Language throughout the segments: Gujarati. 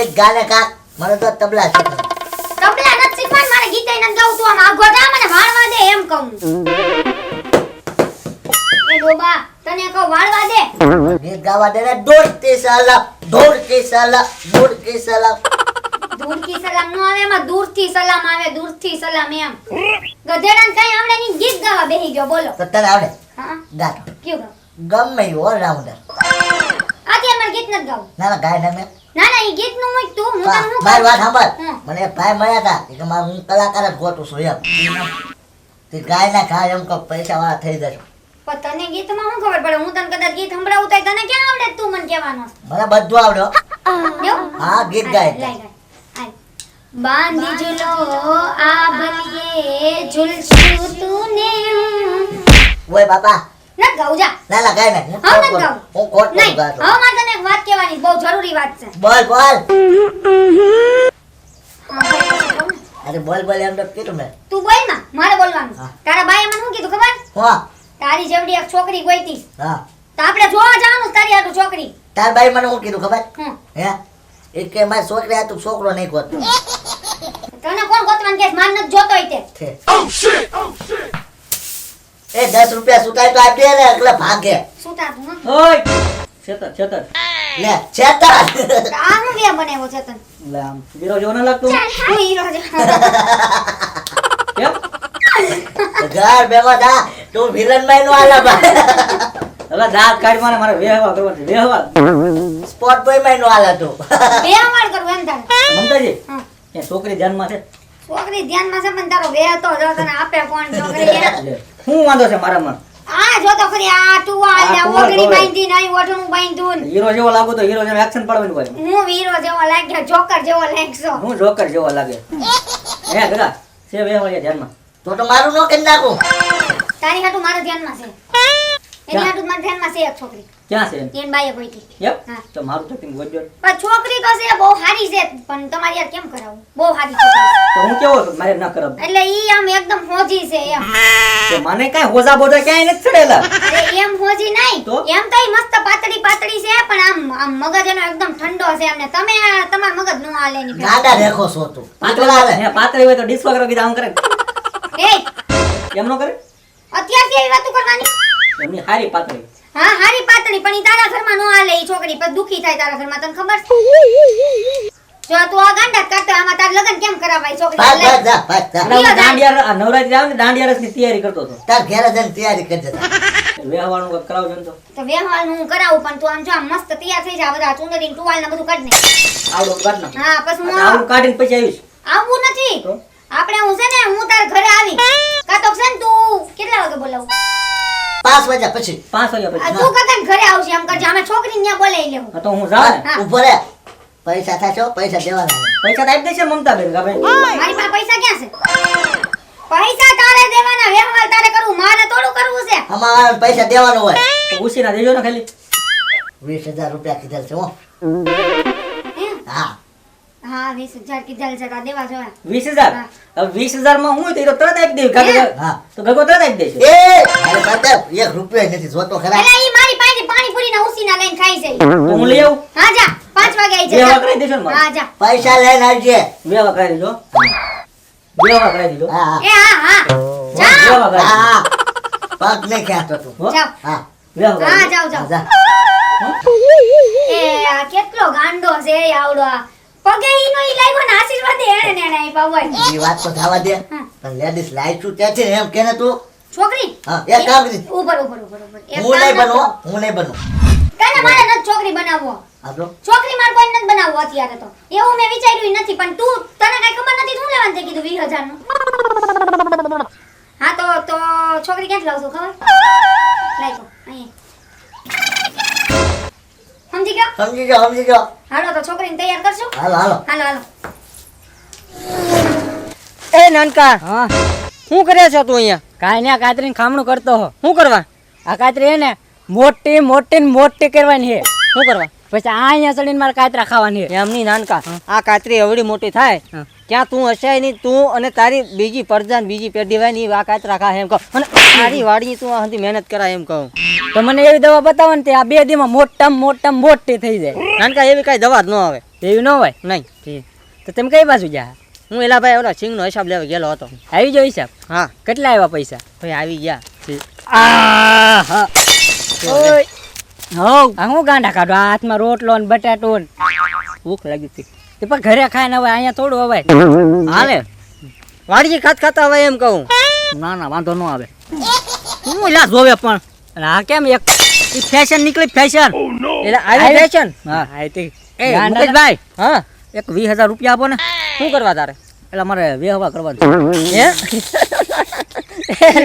એક ગાને કાક. મને તો તબલા શીખવે તબલા નથી શીખવાનું મારે ગીત નથી ગાવું તું આમ આગો જા મને વાળવા દે એમ કહું. એ ડોબા તને કહું વાળવા દે. ગીત ગાવા દે ને કે સલામ દોડતી કે સાલા દૂરથી સલામ નો આવે એમાં દૂરથી સલામ આવે દૂરથી સલામ એમ. ગધેડાને કઈ આવડે ની ગીત ગાવા બેહી ગયો બોલો. તો તને આવડે? હા. ગાતો. કયું ગાવ? ગમે ઓલ ઓલરાઉન્ડર આજે મને ગીત નથી ગાવ. ના ના ગાય ના મેં. ના ના એ ગીતનું તું હું તને હું મારી વાત સાંભળ. મને ભાઈ મળ્યા હતા કે મારે હું કલાકાર જ ગોતું છું એમ. તે ગાય ના ગાય એમ કે પૈસા વાળા થઈ જશે. પણ તને ગીતમાં શું ખબર પડે? હું તને કદાચ ગીત સંભળાવું તો તને ક્યાં આવડે તું મને કહેવાનો? મને બધું આવડ્યો એવું? હા ગીત ગાય. બાંધી જુલો આ ભલીએ ઝુલશું તું ને. ઓય બાપા ન ગાઉં જા. ના હા, હું નહીં હવે મારે તને એક વાત કહેવાની બહુ જરૂરી વાત છે. બોલ બોલ. અરે બોલ બોલ એમ તો કીધું મેં. તું બોલ ના મારે બોલવાનું તારા બાઈએ મને શું કીધું ખબર? હા. તારી જેવડી એક છોકરી ગોઈતી હા. તો આપણે જોવા જવાનું તારી હાટુ છોકરી. તાર ભાઈ મને શું કીધું ખબર? હે? એ કે મારી છોકરી આ તું છોકરો નહીં ગોતતો. તને કોણ ગોતવાનું કે માન નથી જોતો હોય તે. એ દસ રૂપિયા સુતાય તો આપી દે ને એટલે ભાગે. ઓય! છેતર છેતર. લે છેતર. આ હું બે બનાવ્યો છે તને લે આમ વીરો જો ન લાગતો? હું હીરો જો કેમ? ઘર બેગો દા તું વિલનમાં નો આલા બા અલા દાંત કાઢ મારે વેહવા કરવો છે વેહવા સ્પોટ બોયમાં નો આલા તું. વેહવા કરવો એમ તારે મમતાજી હં. એ છોકરી જન્મ છે. છોકરી ધ્યાનમાં છે પણ તારો બે તો જો તને આપે કોણ છોકરી. શું વાંધો છે મારામાં? આ જો તો ખરી આ ને આ ઓગળી બાંધી ને અહીં બાંધું બાંધ્યું હીરો જેવો લાગો તો હીરો જેવો એક્શન પાડવાનું હોય. હું હીરો જેવો લાગ્યો જોકર જેવો લાગશો હું જોકર જેવો લાગે. હે ગદા છે વેહવા ધ્યાનમાં. તો તો મારું નો કરી નાખું. તારી હાટુ મારા ધ્યાનમાં છે. એની ક્યાં? મારા ધ્યાનમાં છે એક છોકરી. ક્યાં છે એન બાઈએ ગોઈતી એમ તો મારું તો તેમ ગોજ્યો પણ છોકરી તો છે બહુ સારી છે પણ તમારી યાર કેમ કરાવું? બહુ સારી તો હું કેવો છું? મારે ના કરાવ. એટલે ઈ આમ એકદમ હોજી છે એમ. તો મને કાંઈ હોજા બોજા ક્યાંય નથી ચડેલા? અરે એમ હોજી નહીં. એમ તો મસ્ત પાતળી પાતળી છે પણ આમ આમ મગજ એનો એકદમ ઠંડો છે તમે તમાર મગજ નો હાલે એની ગાડા રેખો છો તું. પાતળી હોય તો ડિસ્કો કરો કીધા આમ કરે. એ. એમ નો કરે? અત્યારથી એવી વાતો કરવાની? એમની હારી પાતળી. હા હારી પાતળી પણ ઈ તારા ઘરમાં નો આલે ઈ છોકરી પર દુખી થાય તારા ઘરમાં તને ખબર છે? જો તું આ ગાંડા કરતો આમાં તાર લગન કેમ કરાવાય છોકરી ભાગ લે. ભાગ જા ભાગ જા. હું દાંડિયા આ નવરાત્રી આવે ને દાંડિયા રસની તૈયારી કરતો હતો. તાર ઘેર જઈને તૈયારી કરજે જા. વેહવાનું કંઈક કરાવજો ને તો. તો હું કરાવું પણ તું આમ જો આમ મસ્ત તૈયાર થઈ જા બધા ચુંદડી ને ટુવાલ ને બધું કાઢ ને આવડો કાઢ ને હા પછી હું આવું. કાઢીને પછી આવીશ. આવવું નથી. આપણે હું છે ને હું તાર ઘરે આવી. કાતો છે ને તું? કેટલા વાગે બોલાવું? પાંચ વાગ્યા પછી. પાંચ વાગ્યા પછી. તું કાકા ઘરે આવશે એમ કરજે. અમે છોકરી ને બોલાવી લેવું. તો હું જાઉં ને? ઊભો રે. પૈસા થાશો પૈસા દેવાના પૈસા તો આપી દેશે મમતા બેન ભાઈ? મારી પાસે પૈસા ક્યાં છે? પૈસા તારે દેવાના વ્યવહાર તારે કરવું મારે થોડું કરવું છે. અમારે પૈસા દેવાનો હોય. તો ઉછીના દેજો ને ખાલી. વીસ હજાર રૂપિયા કીધેલ છે હો. હા? હા. વીસ હજાર કીધેલ છે તાર દેવા જોઈએ વીસ હજાર? હવે વીસ હજારમાં હું તો તરત આપી દેવી. કાકા હા. તો ગગો તરત આપી દેશે? એ! એક રૂપિયો નથી જોતો ખરા. એટલે ઈ મારી પાસે પાણીપુરી ના ઉસીના લઈને ખાઈ છે હું લઈ આવું હા જા. પાંચ વાગે આવી બે જા. ને હા જા. પૈસા લઈને આવજે. બે કરાવી દેજો. બે કરાવી દેજો. હા હા. એ હા હા. બે હા હા. પગ નહીં ખેંચતો તું હો? હા. બે હા કરાવી જાઓ જા. એ આ કેટલો ગાંડો છે આવડો. આ. પગે ઈનો ઈ મને ને આશીર્વાદ એને ને આપ્યા હોય. એ વાત તો થવા દે. પણ લેડીઝ લાઈ છું છે એમ કેને તું? છોકરી? હા એક કામ કરી. ઉપર ઉપર ઉપર ઉપર. હું નહીં બનો હું નહીં બનો તને મારે નથી છોકરી બનાવવો. હા છોકરી માર કોઈ નથી બનાવવો અત્યારે તો. એવું મેં વિચાર્યું નથી પણ તું તને કઈ ખબર નથી શું લેવાનું તે કીધું 20000 નું હા તો તો છોકરી ક્યાંથી લાવશું ખબર? લાઈકો અહીંયા. સમજી ગયો? સમજી ગયો સમજી ગયો. હાલો તો છોકરીને તૈયાર કરશું. હાલો હાલો. હાલો હાલો. એ નાનકા. હા. શું કરે છો તું અહીંયા? કાંઈ આ કાતરીને ખામણું કરતો હો. શું કરવા? આ કાતરી હે ને મોટી મોટી ને મોટી કરવાની છે શું કરવા? પછી આ અહીંયા ચડીને મારે કાતરા ખાવાની છે એમની નાનકા. આ કાતરી એવડી મોટી થાય. ક્યાં તું હશે નહીં તું અને તારી બીજી પરજાન બીજી પેઢી હોય ને આ કાતરા ખા એમ કહું. અને તારી વાડી તું આ મહેનત કરાય એમ કહું. તો મને એવી દવા બતાવો ને તે આ બે દીમાં મોટામાં મોટામાં મોટી થઈ જાય. નાનકા એવી કાંઈ દવા જ ન આવે. એવી ન હોય? નહીં. તો તમે કઈ બાજુ જા હું એલા ભાઈ ઓલા સિંગનો હિસાબ લેવા ગયેલો હતો. આવી જાવ હિસાબ? હા. કેટલા આવ્યા પૈસા? ભાઈ આવી ગયા. આ ઓય. હવ. આ હું ગાંડા કાઢો? હાથમાં રોટલો ને બટાટો ને. ભૂખ લાગી હતી. તે પણ ઘરે ખાઈને હવે અહીંયા થોડું હવે હાલે. વાડીએ ખાત ખાતા હવે એમ કહું. ના ના વાંધો ન આવે. હું એલા જોવે પણ. હા કેમ એક? ફેશન નીકળી ફેશન એટલે આવી. ફેશન હા. આઈ તે એ મુકેશભાઈ હા. એક વીસ હજાર રૂપિયા આપો ને. શું કરવા તારે? એટલે મારે વ્યવહાર કરવાનો હે?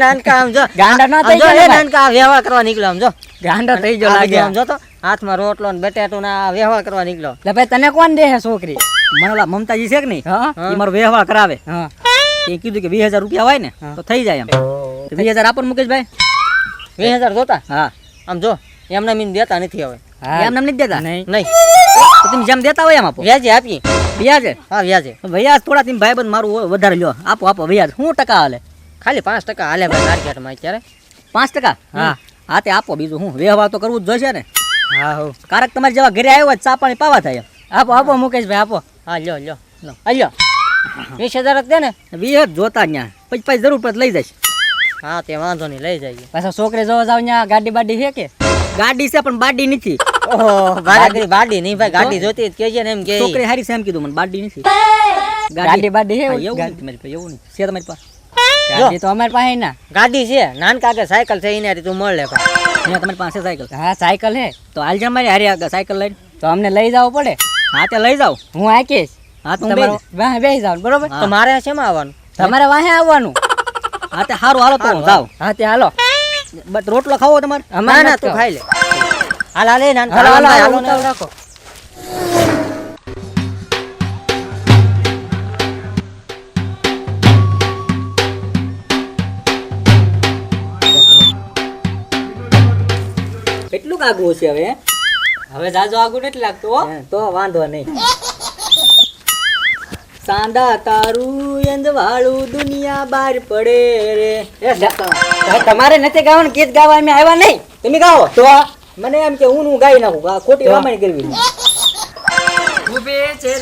નાનકા આમ જો. ગાંડા ના થઈ જો, જાય એ ને ભાઈ. નાનકા આ કરવા નીકળ્યો આમ જો. ગાંડો થઈ ગયો લાગે આમ જો તો હાથમાં રોટલો ને બટેટું ને આ કરવા નીકળ્યો. એટલે ભાઈ તને કોણ દે છે છોકરી? મને ઓલા મમતાજી છે કે નહીં? એ મારો વ્યવહાર કરાવે. હા. એ કીધું કે વીસ હજાર રૂપિયા હોય ને. તો થઈ જાય એમ. વીસ હજાર આપો મુકેશભાઈ. વીસ હજાર જોતા? હા. આમ જો એમને મીન દેતા નથી હવે. એમને નથી દેતા? નહીં. નહીં. તો તમે જેમ દેતા હોય એમ આપો. વ્યાજે આપીએ. વ્યાજે? હા વ્યાજે. વ્યાજ થોડા તમે ભાઈબંધ મારું વધારે લ્યો. આપો આપો વ્યાજ. શું ટકા હાલે? ખાલી પાંચ ટકા હાલે ભાઈ માર્કેટમાં અત્યારે. પાંચ ટકા? હા. હા તે આપો બીજું હું. વ્યવહાર તો કરવું જ જોઈશે ને. હા હો. કારક તમારે જેવા ઘરે આવ્યો ચા પાણી પાવા થાય આપો આપો મુકેશભાઈ આપો. હા લ્યો લ્યો. લ્યો. વીસ હજાર જ દે ને. વીસ જ જોતા ત્યાં પછી પછી જરૂર પડે લઈ જઈશ. હા તે વાંધો નહીં લઈ જઈએ. પાછા છોકરે જોવા જાવ ત્યાં ગાડી બાડી છે કે? ગાડી છે પણ બાડી નથી. ગાડી બાડી. નહીં ભાઈ ગાડી જોતી કે છે ને એમ કે છોકરી હારી છે એમ કીધું મને બાડી નથી. ગાડી. બાડી હે એવું? મારી પાસે, એવું છે તમારી પાસે? ગાડી તો અમારી પાસે ના. ગાડી છે નાનકા આગળ સાયકલ છે એને તું મળ અહીંયા તમારી પાસે સાયકલ હા સાયકલ હે. તો હાલ જા મારી હારી આગળ સાયકલ લઈને. તો અમને લઈ જવું પડે. હા તે લઈ જાઓ. હું આકીશ. હા તો વાહે બેસી જાવ બરોબર? તો મારે શેમાં આવવાનું? તમારે વાહે આવવાનું. હા તે સારું હાલો તો હું હા તે હાલો. બટ રોટલો ખાવો તમારે? અમારે ના ના તું ખાઈ લે. હાલ હાલ એ નાનકા હાલો હાલો હાલો, રાખો. કેટલું કાગવું છે હવે? હવે જાજો આગું નથી લાગતો તો વાંધો નહીં. સાંદા તારું અંજવાળું દુનિયા બહાર પડે રે. તમારે નથી ગાવાનું ગીત ગાવા અમે આવ્યા નહીં. તમે ગાઓ તો? મને એમ કે હું હું ગાઈ નાખું ખોટી રામાયણ કરવી ઉભે છે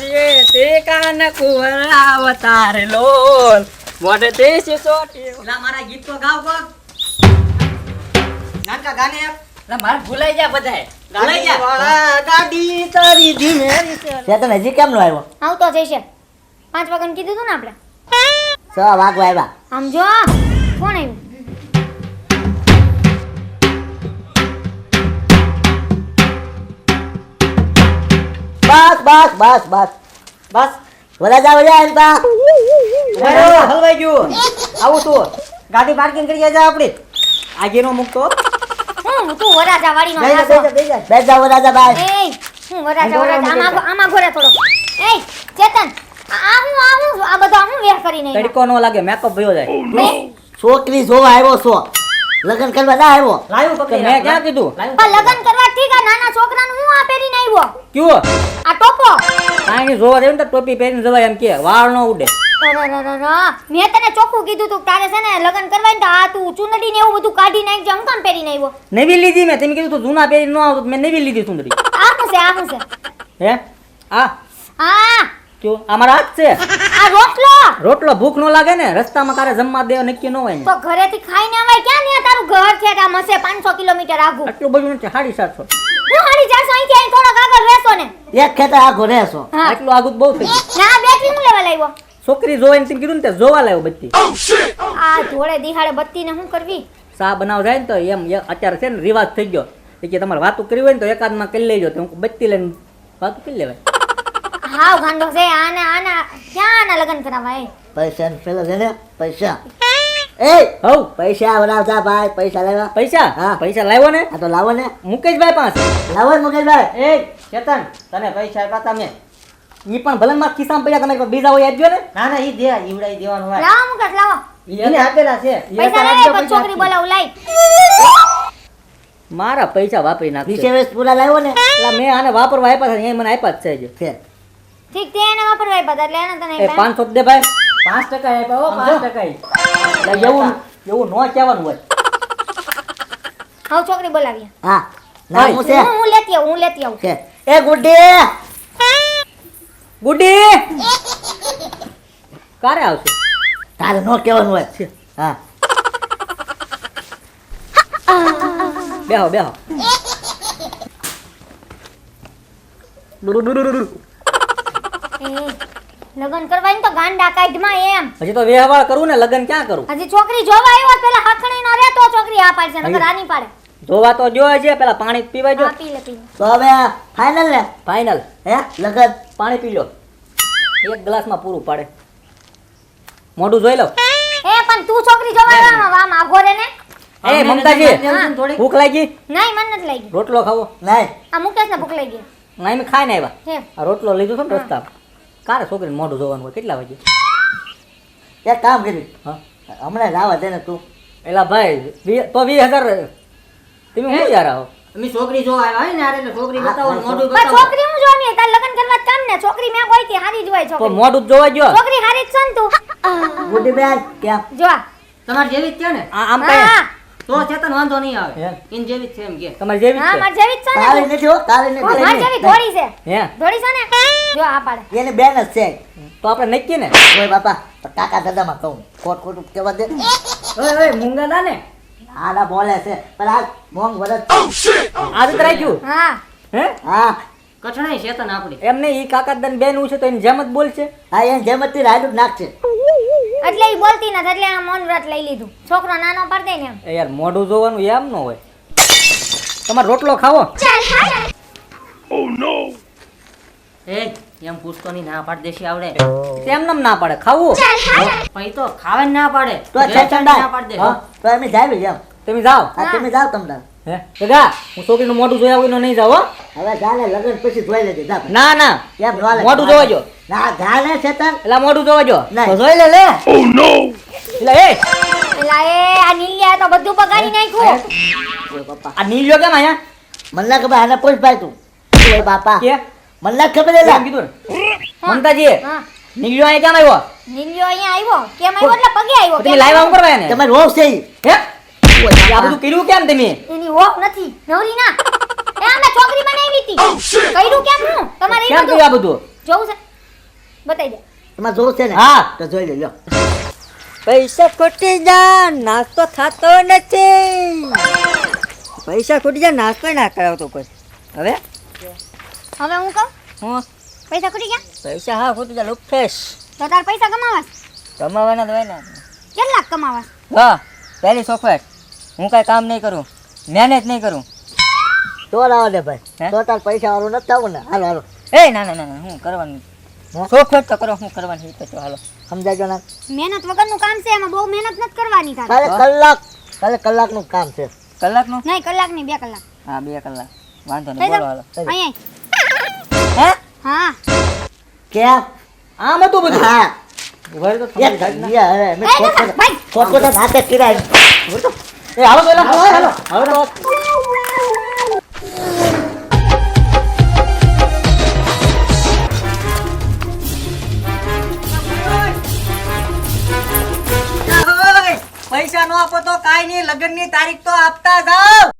તે કાન કુંવર અવતાર લોલ મોઢે તે સિસોટી મારા ગીત તો ગાવ કો નાનકા ગાને લા માર ભૂલાઈ ગયા બધાય. ગાડી વાળા ગાડી તારી ધીમે ચેતન હજી કેમ નો આવ્યો આવતો જઈશે પાંચ વાગન કીધું તું ને આપણે? છ વાગ આવ્યા. આમ જો કોણ આવ્યું? બસ બસ બસ બસ. બસ. વડા જા વડા એમ પા હલવાઈ ગયો. આવું તું ગાડી પાર્કિંગ કરી જા આપણે આગે નો મૂકતો. હું તું વરાજા વાળીનો બેસી જા, નાસો. બેસી જા, બેસી બેસ જા વડા જા બાય. એ હું વરાજા વરાજા. આમાં આમાં ઘોરે થોડો. એ ચેતન આ હું આ હું આ બધો હું વેર કરીને? તડકો નો લાગે મેકઅપ ભયો જાય. છોકરી જોવા આવ્યો છો. લગ્ન કરવા ના આવ્યો. લાયો પકડી મેં ક્યાં કીધું? પણ લગન કરવા ઠીક આ નાના છોકરાનું હું આ પહેરીને આવ્યો? કયો? આ ટોપો? કાંઈ જોવા દેવ ને ટોપી પહેરીને જવાય એમ કે વાળ નો ઉડે. મેં તને ચોખ્ખું કીધું તું કે તારે છે ને લગન કરવા ને તો આ તું ચુંદડી ને એવું બધું કાઢી નાખજે હું કામ પહેરીને આવ્યો. નવી લીધી મેં. તમે કીધું તું જૂના પહેરી ન આવતો મેં નવી લીધી ચુંદડી. આ હશે છે આ હશે છે. હે? આ? આ કયો આ મારા હાથ છે. આ રોટલો? રોટલો ભૂખ નો લાગે ને રસ્તામાં કારે જમવા દેવા નક્કી ન હોય ને. તો ઘરેથી ખાઈને આવાય ક્યાં ને તારું ઘર છે કે આમ હશે પાંચસો કિલોમીટર આઘું આટલું બધું નથી સાડી સાતસો હું હાડી ચારસો અહીંથી અહીં થોડો આગળ રહેશો ને? એક ખેતર આખો રહેશો. આટલું આગું બહુ થઈ ગયું. ના બેટરી હું લેવા લાવ્યો? છોકરી જોવાય ને કીધું ને તે જોવા લાવ્યો બત્તી આ જોડે દિહાડે બત્તીને શું કરવી? સા બનાવ જાય ને તો એમ અત્યારે છે ને રિવાજ થઈ ગયો. કે તમારે વાતું કરવી હોય ને તો એકાદમાં કરી લેજો તો હું બત્તી લઈને વાતો કરી લેવાય. હાવ ગાંડો છે આના આના ક્યાં આના લગ્ન કરાવાય? પૈસા પેલા દે ને પૈસા. એ! હવ. પૈસા બનાવતા ભાઈ પૈસા લેવા. પૈસા? હા. પૈસા લાવ્યો ને? આ તો લાવો ને. મુકેશભાઈ પાસે. લાવો ને મુકેશભાઈ. એ ચેતન તને પૈસા આપ્યા તા મેં. ઈ પણ ભલે માં ખિસ્સામાં પડ્યા તમે બીજા હોય આપજો ને. ના ના ઈ દે ઈવડાઈ દેવાનું હોય. લાવો મુકેશ લાવો. એને આપેલા છે. પૈસા લાવે પછી છોકરી બોલાવ લાઈ મારા પૈસા વાપરી નાખ વીસે પૂરા લાવ્યો ને. એટલે મેં આને વાપરવા આપ્યા છે એ મને આપ્યા જ છે. છે ઠીક તે એને વાપરવાય બધા એટલે એને તને એ આપ્યા. પાંચસો જ દે ભાઈ પાંચ ટકા આપ્યા હો પાંચ ટકા એટલે એવું એવું નો કહેવાનું હોય. હાઉ છોકરી બોલાવીએ. હા ના હું છે. હું લેતી આવું હું લેતી આવું. છે. એ ગુડી ગુડી કારે આવશે? તારે નો કહેવાનું હોય. હા. બેહો બેહો. એ લગન કરવાની તો ગાંડા કાઢમાં એમ. હજી તો વ્યવહાર કરું ને લગન ક્યાં કરું? હજી છોકરી જોવા આવ્યો પેલા હાકણી નો રહેતો છોકરી આ પાડશે નકર આની પાડે. જોવા તો જો છે પેલા પાણી પીવા જો પી લે પી તો હવે ફાઇનલ ને? ફાઇનલ હે લગન? પાણી પી લો. એક ગ્લાસમાં પૂરું પાડે. મોઢું જોઈ લો. એ પણ તું છોકરી જોવા આવ્યો આમાં આમ આઘો રે ને? એ મમતાજી. ભૂખ લાગી? નહીં મને નથી લાગી. રોટલો ખાવો. નહીં. આ મુકેશ ને ભૂખ લાગી. ના એમ ખાઈને આવ્યા. હે. રોટલો લીધો છે ને રસ્તા કારે છોકરીને મોઢું જોવાનું હોય? કેટલા વાગે એક કામ કરી હા. હમણાં લાવા દે ને તું. એલા ભાઈ તો વીસ હજાર તમે શું યાર આવો? અમે છોકરી જોવા આવ્યા હોય ને આરે છોકરી બતાવો મોઢું બતાવો. છોકરી હું જોવાની તાર લગન કરવા કામ ને. છોકરી મેં કોઈ થી હારી જ હોય તો મોઢું જ જોવા જો છોકરી હારી જ છે ને તું. ગુડી બેન કેમ જો આ. જેવી જ છે ને? આમ કઈ તો ચેતન વાંધો નહીં આવે. ઇન જેવી છે એમ કે. તમારી જેવી હા મારી જેવી જ છે તારે ને નથી. હો તારી તું. માર જેવી નથી. છે. હે. ધોળી છે ને? જો આ પાડે. એને બેન જ છે. તો આપણે નક્કી ને? ઓય બાપા તો કાકા દાદામાં કહું. ખોટ ખોટું કેવા દે. ઓય ઓય મુંગા ના ને આડા બોલે છે. પણ આ મોંગ વરસ આ જ રાખ્યું હા. હે? હા. કઠણાઈ ચેતન આપણી. એમને ઈ કાકાદન બેન છે તો એની જેમ જ બોલશે. હા એને જેમ જ રાયડું નાખશે. એટલે ઈ બોલતી નથી એટલે આ મૌન વ્રત લઈ લીધું. છોકરો નાનો પડે ને એમ. એ યાર મોઢું જોવાનું એમ ન હોય. તમારે રોટલો ખાવો? એ એમ પૂછતો નહીં ના પાડ દેશી આવડે. તેમ નમ ના પાડે ખાવું? પછી તો ખાવે ના પાડે. તો છે ચંડા ના પાડ દે. તો એમ જાય એમ. તમે જાઓ. હા તમે જાઓ તમને હે? જગા હું છોકરીનું મોઢું જોયા વગર નહીં જાવ હો. હવે ચાલે લગ્ન પછી જોઈ લેજે જા. ના ના. હાલે. મોઢું જોવા જો. ના જાને ચેતન એલા મોઢું જોવા જો. નહીં. તો જોઈ લે લે. એલા એ. એલા એ આ નીલિયા તો બધું બગાડી નાખ્યું. ઓય બાપા આ નીલ્યો કેમ આયા મને ના ખબર આને પૂછ ભાઈ તું. ઓય બાપા. કે? મને ના ખબર કેમ એલા કીધું ને. મમતાજી હા. નીલ્યો અહીંયા કેમ આવ્યો? નીલિયો અહીંયા આવ્યો? કેમ આવ્યો? એટલે પગે આવ્યો. તો તમે કેમ લાઈવ આમ કરવા ને તમારે રોવ છે ઈ. હે? આ બધું કર્યું કેમ તમે? એની ઓફ નથી. નવરી ના એ અમે છોકરી બનાવી હતી કર્યું કેમ હું? તમારે એ બધું? આ બધું? જોવું છે. બતાઈ દે. એમાં જોવું છે ને? હા. તો જોઈ લેજો પૈસા ખોટી જા નાસ્તો થતો નથી. પૈસા ખોટી જા નાસ્તો ના કરાવતો કોઈ. હવે? હવે હું કહું? હું? પૈસા ખૂટી ગયા? પૈસા હા ખોટી જા લુફેશ તો તાર પૈસા કમાવાસ કમાવાના તો હોય ને. કેટલા કમાવાસ હા પહેલી સોફ્ટવેર હું કાંઈ કામ નહીં કરું મહેનત નહીં કરું. તો લાવો દે ભાઈ. તો તાર પૈસા વાળું નથી થવું ને. હાલો હાલો. એ ના ના ના હું કરવાનું. હા? સોફ્ટવેર તો કરો હું કરવાની તો હાલો. સમજાજો ના? મહેનત વગરનું કામ છે એમાં બહુ મહેનત નથી કરવાની તારે. કાલે કલાક કાલે કલાકનું કામ છે. કલાકનું? નહીં કલાક નહીં બે કલાક. હા બે કલાક. વાંધો નહીં બોલો હાલો. અહીંયા. હે? હા. કે? આમ હતું બધું? હા. ઊભા તો એક તમારી ગાડી ના- યા, હવે મેં. ખોટ ખોટ હાથે કિરાય એ હાલો પેલા હાલો હાલો. પૈસા નો આપો તો કાઈ નહીં લગ્નની તારીખ તો આપતા જાવ